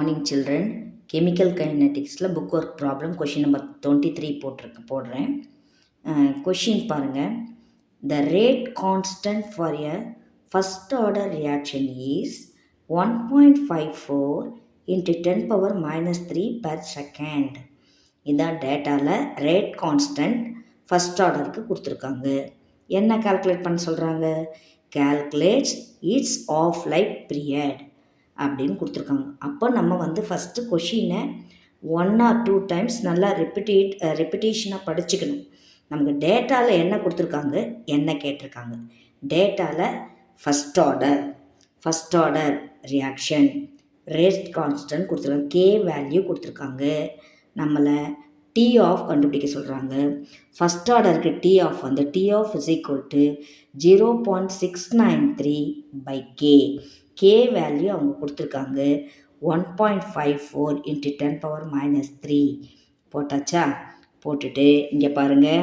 Morning children chemical கைனட்டிக்ஸில் book work problem question number twenty three போட்டிருக்கு போடுறேன். Question பாருங்கள் the rate constant for a first order reaction is one point five four into ten power minus three per second இதான் டேட்டாவில் rate constant first ஆர்டருக்கு கொடுத்துருக்காங்க. என்ன calculate பண்ண சொல்கிறாங்க calculates its half life period அப்படின்னு கொடுத்துருக்காங்க. அப்போ நம்ம வந்து ஃபஸ்ட்டு கொஷினை ஒன் ஆர் டூ டைம்ஸ் நல்லா ரெப்பிட்டேட் ரெப்பிட்டேஷனாக படிச்சுக்கணும். நமக்கு டேட்டாவில் என்ன கொடுத்துருக்காங்க? என்ன கேட்டிருக்காங்க? டேட்டாவில் first order first order reaction rate constant கொடுத்துருக்காங்க. கே வேல்யூ கொடுத்துருக்காங்க. நம்மளை டி ஆஃப் கண்டுபிடிக்க சொல்கிறாங்க ஃபஸ்ட் ஆர்டருக்கு டி ஆஃப் வந்து T half is equal to zero point six nine three by K K value அவங்க கொடுத்துருக்காங்க. One point five four into ten power minus three போட்டாச்சா? போட்டுட்டு இங்கே பாருங்கள்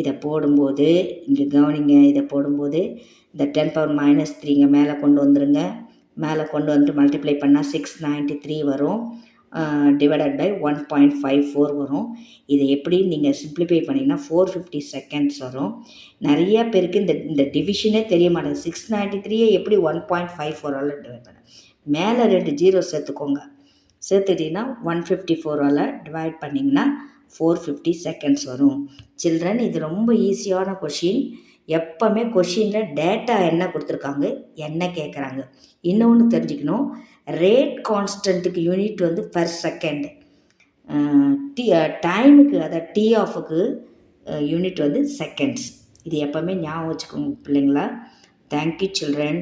இதை போடும்போது இங்கே கவனிங்க இதை போடும்போது இந்த டென் பவர் மைனஸ் த்ரீங்க மேலே கொண்டு வந்துருங்க. மேலே கொண்டு வந்துட்டு மல்டிப்ளை பண்ணால் சிக்ஸ் நைன்ட்டி த்ரீ வரும். Divided by one point five four வரும். இதை எப்படி நீங்கள் சிம்ப்ளிஃபை பண்ணிங்கன்னா ஃபோர் ஃபிஃப்டி செகண்ட்ஸ் வரும். நிறைய பேருக்கு இந்த இந்த டிவிஷனே தெரிய மாட்டேங்குது. சிக்ஸ் நைன்ட்டி த்ரீயை எப்படி ஒன் பாயிண்ட் ஃபைவ் ஃபோரால் டிவைட் பண்ண? மேலே ரெண்டு ஜீரோ சேர்த்துக்கோங்க. சேர்த்துட்டிங்கன்னா ஒன் ஃபிஃப்டி ஃபோரால் டிவைட் பண்ணிங்கன்னா ஃபோர் ஃபிஃப்டி செகண்ட்ஸ் வரும். சில்ட்ரன் இது ரொம்ப ஈஸியான கொஷின் எப்போவுமே கொஷினில் டேட்டா என்ன கொடுத்துருக்காங்க என்ன கேட்குறாங்க இன்னொன்று தெரிஞ்சுக்கணும் ரேட் கான்ஸ்டன்ட்டுக்கு யூனிட் வந்து பர் செகண்ட் டி டைமுக்கு அதை டி ஆஃபுக்கு யூனிட் வந்து செகண்ட்ஸ் இது எப்போவுமே ஞாபகம் வச்சுக்கோங்க பிள்ளைங்களா. தேங்க்யூ சில்ட்ரன்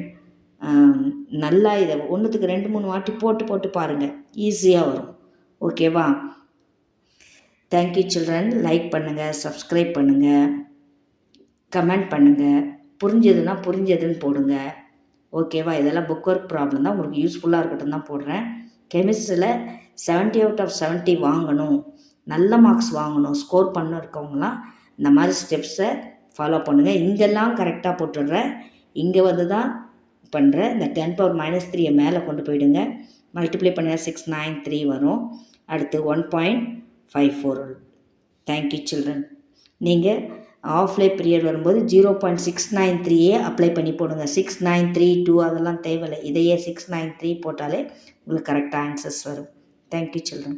நல்லா இதை ஒன்றுத்துக்கு ரெண்டு மூணு வாட்டி போட்டு போட்டு பாருங்கள் ஈஸியாக வரும். ஓகேவா தேங்க்யூ சில்ட்ரன் லைக் பண்ணுங்கள் சப்ஸ்கிரைப் பண்ணுங்கள் கமெண்ட் பண்ணுங்கள் புரிஞ்சதுன்னா புரிஞ்சதுன்னு போடுங்க. ஓகேவா? இதெல்லாம் புக் ஒர்க் ப்ராப்ளம் தான். உங்களுக்கு யூஸ்ஃபுல்லாக இருக்கட்டும் தான் போடுறேன். கெமிஸ்ட்ரியில் செவன்ட்டி அவுட் ஆஃப் செவன்ட்டி வாங்கணும். நல்ல மார்க்ஸ் வாங்கணும். ஸ்கோர் பண்ண இருக்கவங்களாம் இந்த மாதிரி ஸ்டெப்ஸை ஃபாலோ பண்ணுங்கள் இங்கெல்லாம் கரெக்டாக போட்டுடுறேன். இங்கே வந்து தான் பண்ணுறேன் இந்த டென் பவர் மைனஸ் த்ரீயை மேலே கொண்டு போயிடுங்க. மல்டிப்ளை பண்ணால் சிக்ஸ் நைன் த்ரீ வரும். அடுத்து one point five four thank you children நீங்கள் ஆஃப்லை பீரியட் வரும்போது ஜீரோ பாயிண்ட் சிக்ஸ் நைன் த்ரீயே அப்ளை பண்ணி போடுங்க. சிக்ஸ் நைன் த்ரீ டூ அதெல்லாம் தேவையில்லை. இதையே சிக்ஸ் நைன் த்ரீ போட்டாலே உங்களுக்கு கரெக்டாக ஆன்சர்ஸ் வரும். Thank you children